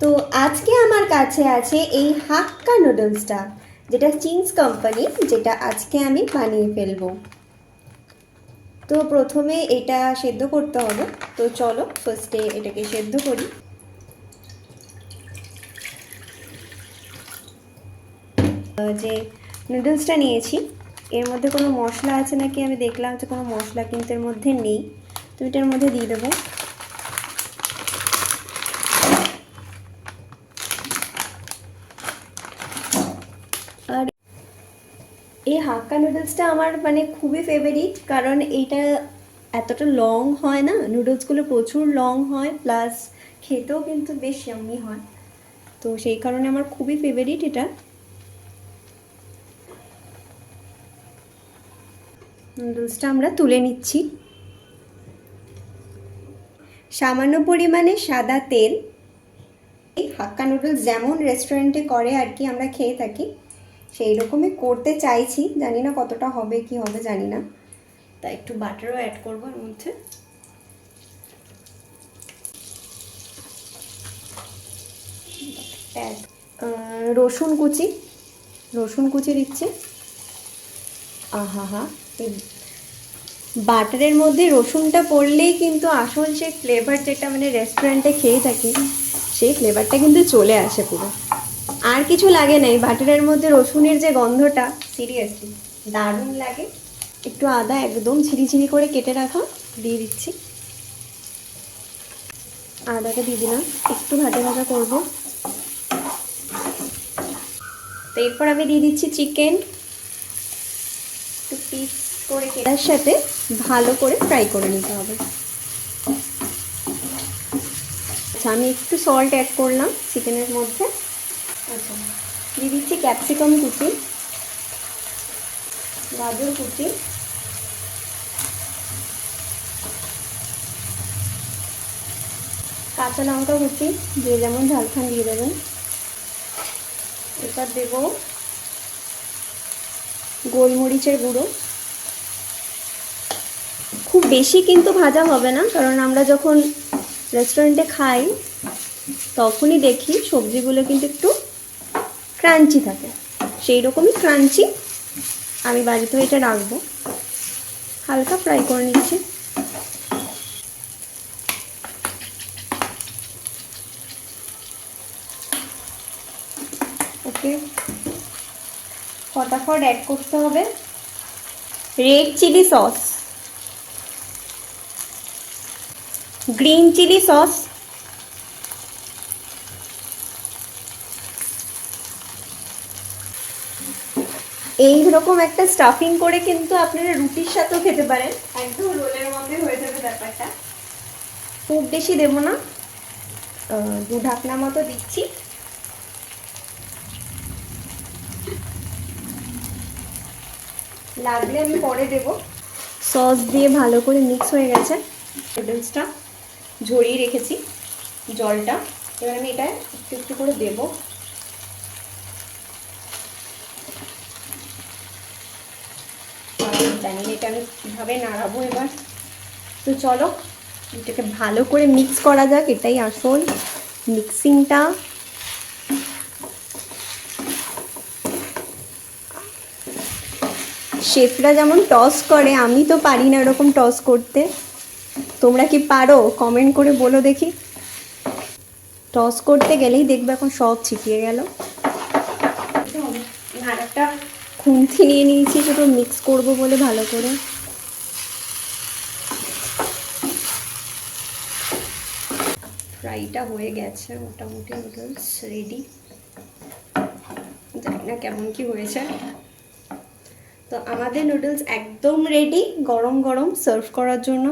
তো আজকে আমার কাছে আছে এই হাক্কা নুডলসটা, যেটা চিংস কোম্পানি, যেটা আজকে আমি বানিয়ে ফেলব। তো প্রথমে এটা সেদ্ধ করতে হবে, তো চলো ফার্স্টে এটাকে সেদ্ধ করি। যে নুডলসটা নিয়েছি, এর মধ্যে কোনো মশলা আছে নাকি? আমি দেখলাম যে কোনো মশলা কিন্তু এর মধ্যে নেই। তো এটার মধ্যে দিয়ে দেবো। এই হাক্কা নুডলসটা আমার মানে খুবই ফেভারিট কারণ এইটা এতটা লং হয় না নুডলসগুলো প্রচুর লং হয় প্লাস খেতেও কিন্তু বেশ ইয়াম্মি হয়। তো সেই কারণে আমার খুবই ফেভারিট এটা। নুডলসটা আমরা তুলে নিচ্ছি। সামান্য পরিমাণে সাদা তেল। এই হাক্কা নুডলস যেমন রেস্টুরেন্টে করে আর কি আমরা খেয়ে থাকি সেই রকমই করতে চাইছি। জানি না কতটা হবে, কি হবে জানি না। তা একটু বাটারও অ্যাড করব এর মধ্যে। রসুন কুচি। রসুন কুচি দিচ্ছি। আহা বাটারের মধ্যে রসুনটা পড়লেই কিন্তু আসল সেই ফ্লেভার যেটা মানে রেস্টুরেন্টে খেয়ে থাকি, সেই ফ্লেভারটা কিন্তু চলে আসে পুরো। আর কিছু লাগে নাই। বাটারের মধ্যে রসুনের যে গন্ধটা সিরিয়াসলি দারুণ লাগে। একটু আদা একদম ঝিরিঝিরি করে কেটে রাখা, দিয়ে দিচ্ছি। আদাটা দিয়ে দিলাম। একটু ভাজা ভাজা করব। তো এরপর আমি দিয়ে দিচ্ছি চিকেন। একটু পিস করে কেটার সাথে ভালো করে ফ্রাই করে নিতে হবে। আচ্ছা আমি একটু সল্ট অ্যাড করলাম চিকেনের মধ্যে। আচ্ছা। দিয়ে দিচ্ছি ক্যাপসিকাম কুচি, গাজর কুচি, কাঁচা লঙ্কা কুচি যে যেমন ঝালখান দিয়ে দেবেন। এবার দেব গোলমরিচের গুঁড়ো। খুব বেশি কিন্তু ভাজা হবে না, কারণ আমরা যখন রেস্টুরেন্টে খাই, তখনই দেখি সবজিগুলো কিন্তু একটু ক্রাঞ্চি থাকে। সেই রকমই ক্রাঞ্চি। আমি বাড়িতেও এটা রাখব হালকা ফ্রাই করে নিচ্ছি। ওকে। ফটাফট অ্যাড করতে হবে red chilli sauce green chilli sauce এই রকম একটা স্টাফিং করে কিন্তু আপনারা রুটির সাথেও খেতে পারেন। একদম রোলের মধ্যে হয়ে যাবে ব্যাপারটা। খুব বেশি দেবো না। দু ঢাকনা মতো দিচ্ছি। লাগলে আমি পরে দেব। সস দিয়ে ভালো করে মিক্স হয়ে গেছে। নুডলসটা ঝরিয়ে রেখেছি জলটা। এবার আমি এটা একটু একটু করে দেবো। জানি না এটা আমি কীভাবে নাড়াবো এবার। তো চলো, এটাকে ভালো করে মিক্স করা যাক, এটাই আসল মিক্সিংটা শেফরা যেমন টস করে, আমি তো পারি না এরকম টস করতে। তোমরা কি পারো? কমেন্ট করে বলো দেখি। টস করতে গেলেই দেখবে এখন সব ছিটিয়ে গেল। খুন্তি নিয়ে নিয়েছি শুধু মিক্স করব বলে ভালো করে। ফ্রাইটা হয়ে গেছে মোটামুটি নুডলস রেডি জানি না কেমন কি হয়েছে। তো আমাদের নুডলস একদম রেডি গরম গরম সার্ভ করার জন্য।